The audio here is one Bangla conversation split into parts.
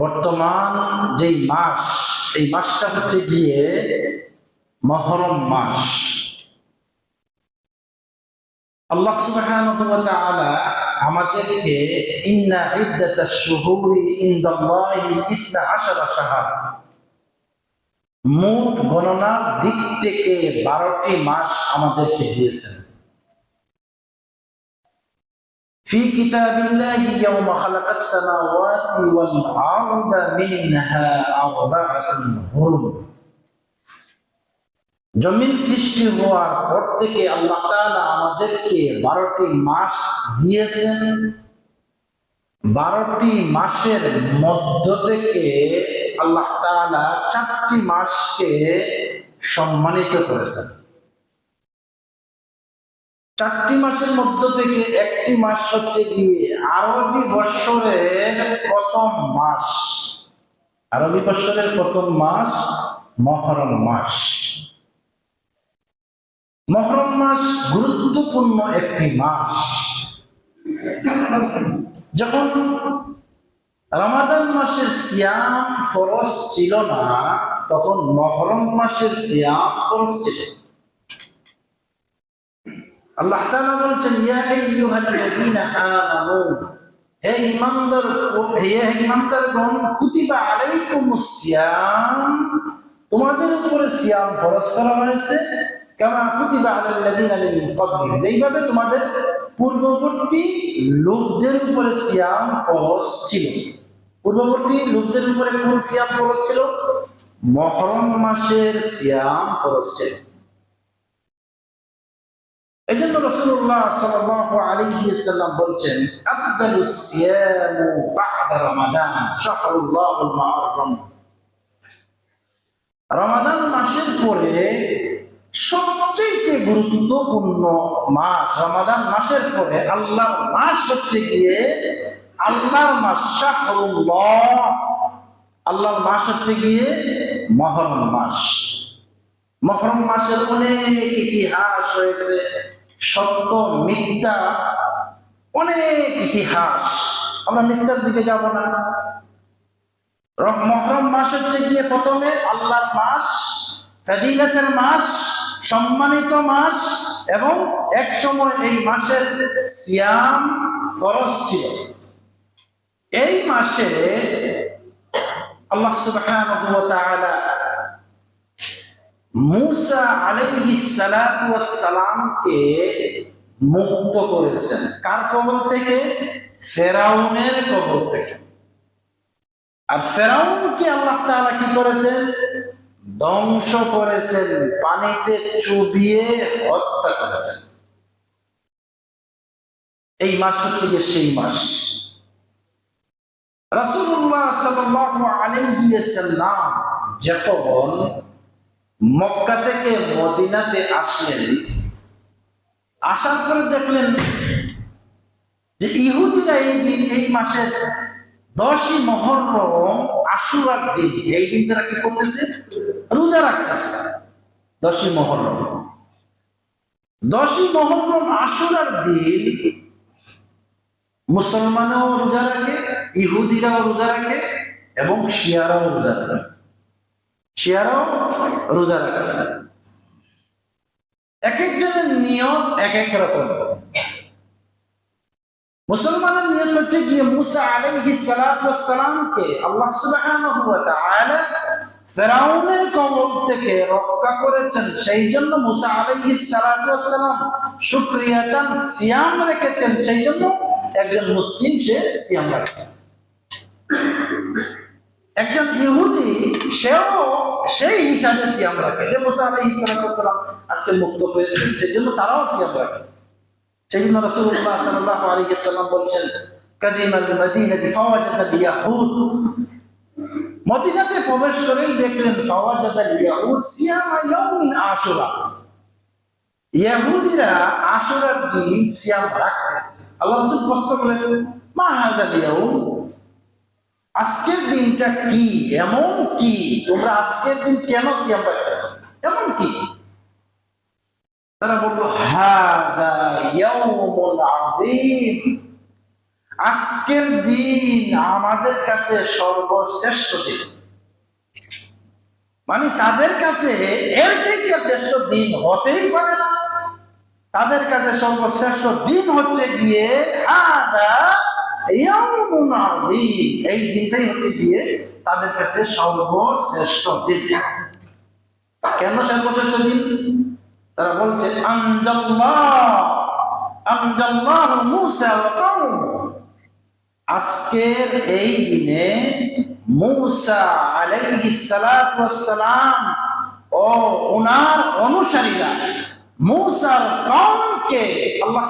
বর্তমান যেই মাস, এই মাসটা হচ্ছে গিয়ে মহরম মাস। আল্লাহ সুবহানাহু ওয়া তাআলা আমাদেরকে ইন্না ইদ্দাতাশ শুহুরি ইনদাল্লাহি 12 শাহর। মোট গণনার দিক থেকে বারোটি মাস আমাদেরকে দিয়েছেন। في كتاب الله يوم خلق السماوات والأرض منها أربعة حرم জমিন সৃষ্টি হওয়ার পর থেকে আল্লাহ তাআলা আমাদেরকে বারোটি মাস দিয়েছেন বারোটি মাসের মধ্য থেকে আল্লাহ তাআলা চারটি মাসকে সম্মানিত করেছেন চারটি মাসের মধ্য থেকে একটি মাস হচ্ছে গিয়ে আরবি বৎসরের প্রথম মাস। আরবি বৎসরের প্রথম মাস মহরম মাস। মহরম মাস গুরুত্বপূর্ণ একটি মাস। যখন রমাদান মাসের সিয়াম ফরজ ছিল না, তখন মহরম মাসের সিয়াম ফরজ ছিল। আল্লাহ তাআলা বলছেন হে তোমাদের উপরে সিয়াম ফরজ করা হয়েছে। এইভাবে তোমাদের পূর্ববর্তী লোকদের উপরে সিয়াম ফরজ ছিল। পূর্ববর্তী লোকদের উপরে কোন সিয়াম ফরজ ছিল? মহরম মাসের সিয়াম ফরজ ছিল। সিয়ামু বা'দা রমাদান শাহরুল্লাহুল রমাদান মাসের পরে সবচেয়ে গুরুত্বপূর্ণ মাস রমাদান মাসের পরে আল্লাহর মাস হচ্ছে গিয়ে আল্লাহর মাস শাহরুল্লাহ। আল্লাহর মাস হচ্ছে গিয়ে মহরম মাস। মহরম মাসের অনেক ইতিহাস রয়েছে। সত্য, মিথ্যা, অনেক ইতিহাস। আমরা মিথ্যার দিকে যাব না। মহরম মাস হচ্ছে গিয়ে প্রথমে আল্লাহর মাস ফেদিলাতের মাস, সম্মানিত মাস, এবং এক সময় এই মাসের সিয়াম ফরজ ছিল। এই মাসে আল্লাহ সুবহানাহু ওয়া তাআলা মুসা মুক্ত করেছেন। কার কবল থেকে? ফেরাউনের কবল থেকে। আর ফেরাউনকে আল্লাহ তাআলা কি করেছেন? ধ্বংস করেছেন, পানিতে চুবিয়ে হত্যা করেছেন। এই মাস হচ্ছে সেই মাস। রাসূলুল্লাহ সাল্লাল্লাহু আলাইহি ওয়াসাল্লাম যখন মক্কা থেকে মদিনাতে আসলেন। আসার পরে দেখলেন যে ইহুদিরা এই দিন, এই মাসের দশই মহরম, আশুরার দিন। এই দিন তারা কি করতেছে? রোজা রাখতেছে। দশই মহরম। দশই মহরম, আশুরার দিন মুসলমানও রোজা রাখে, ইহুদিরাও রোজা রাখে এবং শিয়ারাও রোজা রাখে। শিয়ারাও রোজা রাখে। এক একজনের নিয়ত এক এক রকম। মুসলমানের নিয়ত হচ্ছে গিয়ে মুসা আলাইহিস সালাতু ওয়াস সালামকে আল্লাহ সুবহানাহু ফেরাউনের কবল থেকে রক্ষা করেছেন। সেই জন্য মুসা আলাইহিস সালাতু ওয়াস সালাম শুকরিয়াতান সিয়াম রেখেছেন। সেই জন্য একজন মুসলিম সে সিয়াম রাখে। একজন ইহুদি, সেও সেই হিসাবে সিয়াম রাখে। যে মুসা আলাইহিস সালাতু ওয়াস সালাম আজকে মুক্ত হয়েছেন সেই জন্য তারাও সিয়াম রাখে। সেই জন্য রাসূলুল্লাহ সাল্লাল্লাহু আলাইহি ওয়াসাল্লাম বলছেন, কাদিমাল মদিনাতি ফাওয়াজাদাল ইয়াহুদ মদিনাতে প্রবেশ করেই দেখলেন ফাওয়াজাদাল ইয়াহুদ সিয়ামা ইয়াউমিন আশুরা। ইহুদিরা আশুরার দিন সিয়াম রাখতেছে। আল্লাহ রাসূল প্রশ্ন করলেন মা হাযাল ইয়াউম আজকের দিনটা কি? এমন কি? তোমরা আজকের দিন কেন সিয়াম রাখতেছো এমন কি? তারা বলল হাদা ইয়াউমুল আযীম। আজকের দিন আমাদের কাছে সর্বশ্রেষ্ঠ দিন। মানে তাদের কাছে এর থেকে শ্রেষ্ঠ দিন হতেই পারে না। তাদের কাছে সর্বশ্রেষ্ঠ দিন হচ্ছে গিয়ে আযীম। এই দিনটাই হচ্ছে গিয়ে তাদের কাছে সর্বশ্রেষ্ঠ দিন। কেন সর্বশ্রেষ্ঠ দিন? তারা বলছে আজকের এই দিনে মূসা আলাইহিস সালাতু ও ওনার অনুসারীরা মূসার কওমকে আল্লাহ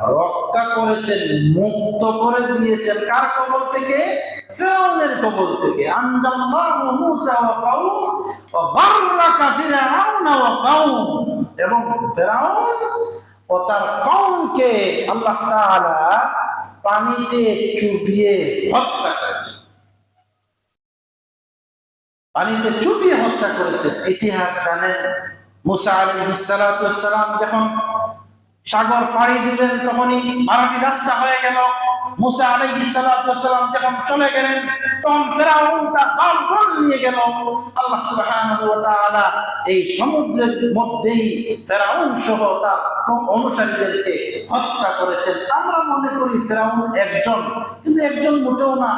রক্ষা করেছেন, মুক্ত করে দিয়েছেন। কার কবল থেকে? ফিরাউনের থেকে। আনজাল্লাহু ওয়া কওম ওয়া ওয়া কওম এবং ফিরাউন ও তার কওমকে আল্লাহ তাআলা পানিতে চুবিয়ে হত্যা করেছেন পানিতে চুবিয়ে হত্যা করেছেন ইতিহাস জানেন, মুসা আলাইহিস সালাতু যখন সাগর পাড়ি দিবেন তখনই মারাঠি রাস্তা হয়ে গেল। মুসা ওয়াস সালাম যখন চলে গেলেন, তখন ফেরাউন তার নিয়ে গেল। আল্লাহ সুবহানাহু ওয়া তাআলা এই সমুদ্রের মধ্যেই ফেরাউন সহ তার অনুসারীদেরকে হত্যা করেছেন। আমরা মনে করি ফেরাউন একজন, কিন্তু একজন মোটেও না।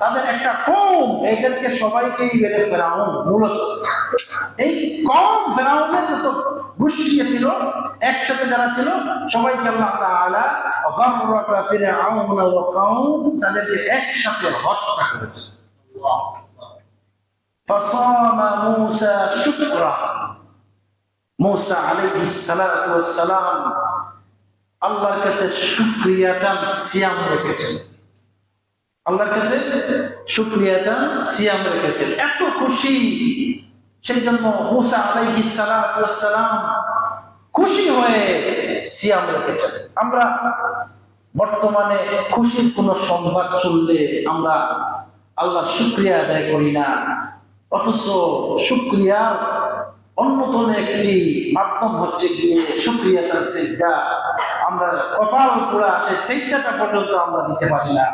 তাদের একটা কম, এদেরকে সবাইকেই বেড়ে ফেরাউন মূলত। এই কম ফেরাউনের যত গোষ্ঠী ছিল একসাথে যারা ছিল সবাইকে আল্লাহ তাআলা অগর্রকা ফিরআউন তাদেরকে একসাথে হত্যা করেছে। সিয়াম রেখেছেন। আল্লাহর কাছে শুক্রিয়াটা সিয়াম রেখেছেন। এত খুশি, সেই জন্য মুসা আলাইহি সালাম খুশি হয়ে সিয়াম রেখেছেন। আমরা বর্তমানে খুশির কোন সংবাদ শুনলে আমরা আল্লাহ শুক্রিয়া আদায় করি না। অথচ শুক্রিয়ার অন্যতম একটি মাধ্যম হচ্ছে গিয়ে শুক্রিয়াটা সেজদা। আমরা কপাল পুরা সেই সেজদাটা পর্যন্ত আমরা দিতে পারি না।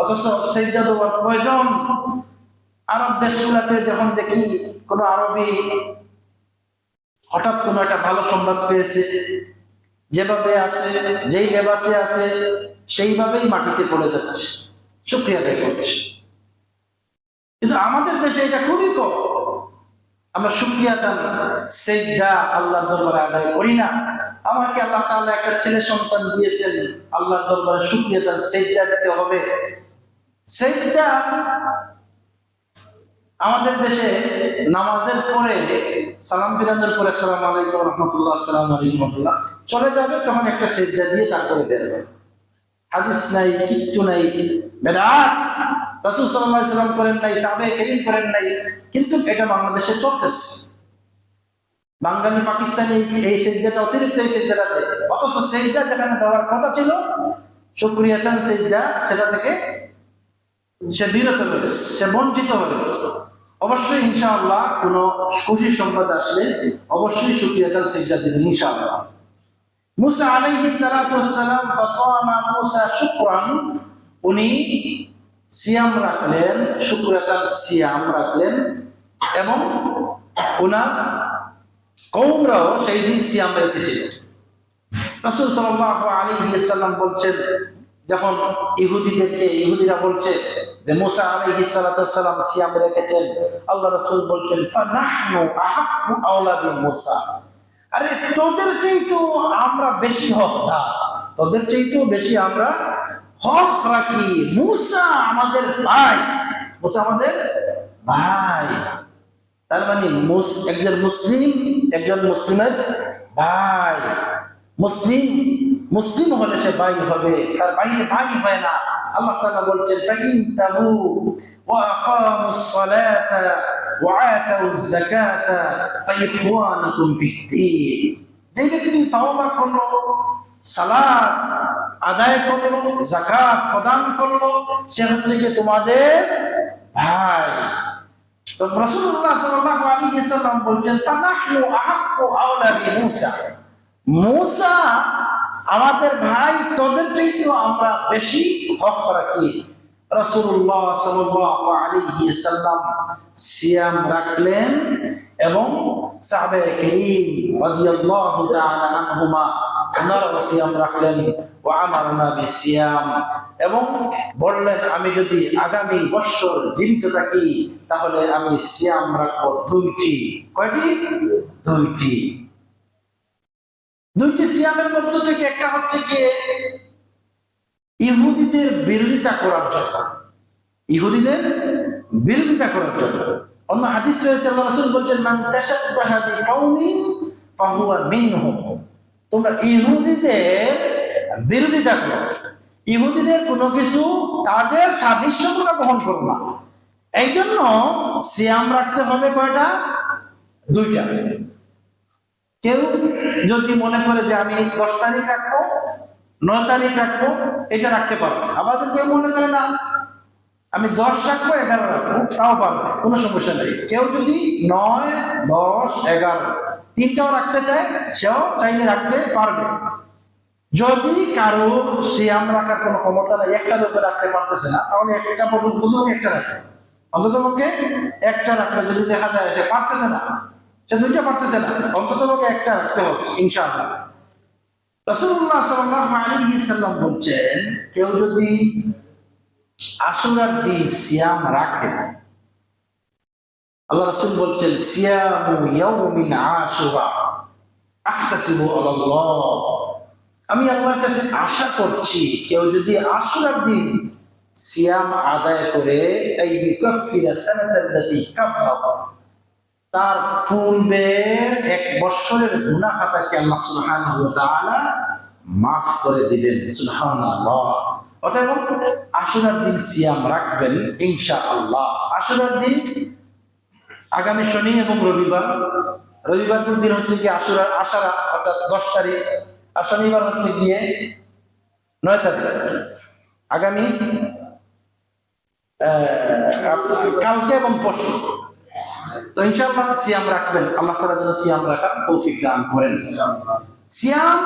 অথচ সেজদা দেওয়ার প্রয়োজন। আরব দেশগুলাতে যখন দেখি কোনো আরবি হঠাৎ কোনো একটা ভালো সংবাদ পেয়েছে। যেভাবে আছে, যেই লেবাসে আছে, সেইভাবেই মাটিতে পড়ে যাচ্ছে। শুক্রিয়া আদায় করছে। কিন্তু আমাদের দেশে এটা খুবই কম। আমরা শুক্রিয়া দান সেজদা আল্লাহর দরবারে আদায় করি না। আমাকে আল্লাহ তাআলা একটা ছেলে সন্তান দিয়েছেন। আল্লাহর দরবারে শুক্রিয়া দান সেজদা দিতে হবে। সেজদা আমাদের দেশে নামাজের পরে, সালাম ফিরানোর পরে সালাম আলাইকুম রহমতুল্লাহ সালাম আলাইকুম রহমতুল্লাহ, চলে যাবে, তখন একটা সেজদা দিয়ে তারপরে বেরোবে হাদিস নাই, কিচ্ছু নাই, বেদাত। রসুল সাল্লাহ সাল্লাম করেন নাই সাবে কেরিম করেন নাই, কিন্তু এটা বাংলাদেশে চলতেছে। বাঙালি পাকিস্তানি এই সেজদাটা, অতিরিক্ত এই সেজদাটা অথচ সেজদা যেখানে দেওয়ার কথা ছিল শুক্রিয়াতান সেজদা, সেটা থেকে সে বিরত হয়েছে সে বঞ্চিত হয়েছে অবশ্যই ইনশাআল্লাহ কোনো খুশির সম্পদ আসলে অবশ্যই শুক্রিয়াতান সেজদা দিবেন ইনশাআল্লাহ। মুসা আলাইহিস সালাতু ওয়াসসালাম ফাসামা মুসা শুকরান। উনি সিয়াম রাখলেন শুক্রাতার সিয়াম রাখলেন এবং ওনার কৌমরাও সেই দিন সিয়াম রেখেছিল। রসুল সাল্লাহ আলী সাল্লাম বলছেন যখন ইহুদিদেরকে ইহুদিরা বলছে যে মুসা আলাইহি সালাম সিয়াম রেখেছেন, আল্লাহ রসুল বলছেন আরে, তোদের চাইতেও আমরা বেশি হকদার। তোদের চাইতেও বেশি আমরা হক রাখি। মুসা আমাদের ভাই। মুসা আমাদের ভাই। তার মানে একজন মুসলিম, একজন মুসলিমের ভাই। মুসলিম মুসলিম হলে সে ভাই হবে, তার বাইরে ভাই হয় না। আল্লাহ তাআলা বলছেন ফাইন তাবু ওয়া আকামুস সালাতা ওয়া আতাউজ যাকাতা ফাইখওয়ানুকুম ফিদ্দীন যে ব্যক্তি তওবা করল, সালাত আদায় করল, যাকাত প্রদান করল, সে হচ্ছে যে তোমাদের ভাই। তো রাসূলুল্লাহ সাল্লাল্লাহু আলাইহি সাল্লাম বলছেন, ফানাহনু আহাক্কু আওলা বিমূসা মূসা আমাদের ভাই, তোদের চাইতেও আমরা বেশি হক রাখি আলাইহি সাল্লাম সিয়াম রাখলেন এবং সাহাবে কেরিম আনহুমা ওনারা সিয়াম রাখলেন। বিসিয়াম। এবং বললেন, আমি যদি আগামী বছর জীবিত থাকি, তাহলে আমি সিয়াম রাখব দুইটি। কয়টি? দুইটি। দুইটি সিয়ামের মধ্য থেকে একটা হচ্ছে গিয়ে ইহুদিদের বিরোধিতা করার জন্য। ইহুদিদের বিরোধিতা করার জন্য। অন্য হাদিস রয়েছে, আল্লাহ রাসূল বলছেন, মান তাশাব্বাহা বিকাউমিন ফাহুয়া মিনহুম তোমরা ইহুদিদের বিরোধিতা করো। ইহুদিদের কোনো কিছু তাদের সাদৃশ্য তোমরা গ্রহণ করো না। এই জন্য সিয়াম রাখতে হবে কয়টা? দুইটা। কেউ যদি মনে করে যে আমি দশ তারিখ রাখব, নয় তারিখ রাখব, এটা রাখতে পারবে আমাদের কেউ মনে করে না, আমি দশ রাখব, এগারো রাখব, তাও পারবে কোনো সমস্যা নেই। কেউ যদি নয়, দশ, এগারো, তিনটাও রাখতে চায়, সেও চাইলে রাখতে পারবে। যদি কারও সিয়াম রাখার কোনো ক্ষমতা নাই, একটা লোকে রাখতে পারতেছে না, তাহলে একটা পর্যন্ত একটা রাখবে। অন্তত একটা রাখলে যদি দেখা যায় সে পারতেছে না সে দুইটা পারতেছে না, অন্তত একটা রাখতে হবে, ইনশাআল্লাহ। রাসূলুল্লাহ সাল্লাল্লাহু আলাইহি সাল্লাম বলছেন, কেউ যদি দিন সিয়াম রাখে, আল্লাহ রাসূল বলছেন আলাল্লাহ। আমি আল্লাহর কাছে আশা করছি, কেউ যদি আশুরার দিন সিয়াম আদায় করে এই ইউকাফিরা সানাতাল্লাতি তার পূর্বের এক বৎসরের গুনাহ খাতাকে আল্লাহ ওয়া মাফ করে দিবেন, সুবহানাল্লাহ। অতএব আশুরার দিন সিয়াম রাখবেন, ইনশাআল্লাহ। আশুরার দিন আগামী শনি এবং রবিবার রবিবার দিন হচ্ছে কি আশুরা আশারা, অর্থাৎ দশ তারিখ, আর শনিবার হচ্ছে গিয়ে নয় তারিখ। আগামী কালকে এবং পরশু। তো ইনশাআল্লাহ সিয়াম রাখবেন। আল্লাহ তাআলা যেন সিয়াম রাখার তৌফিক দান করেন। সিয়াম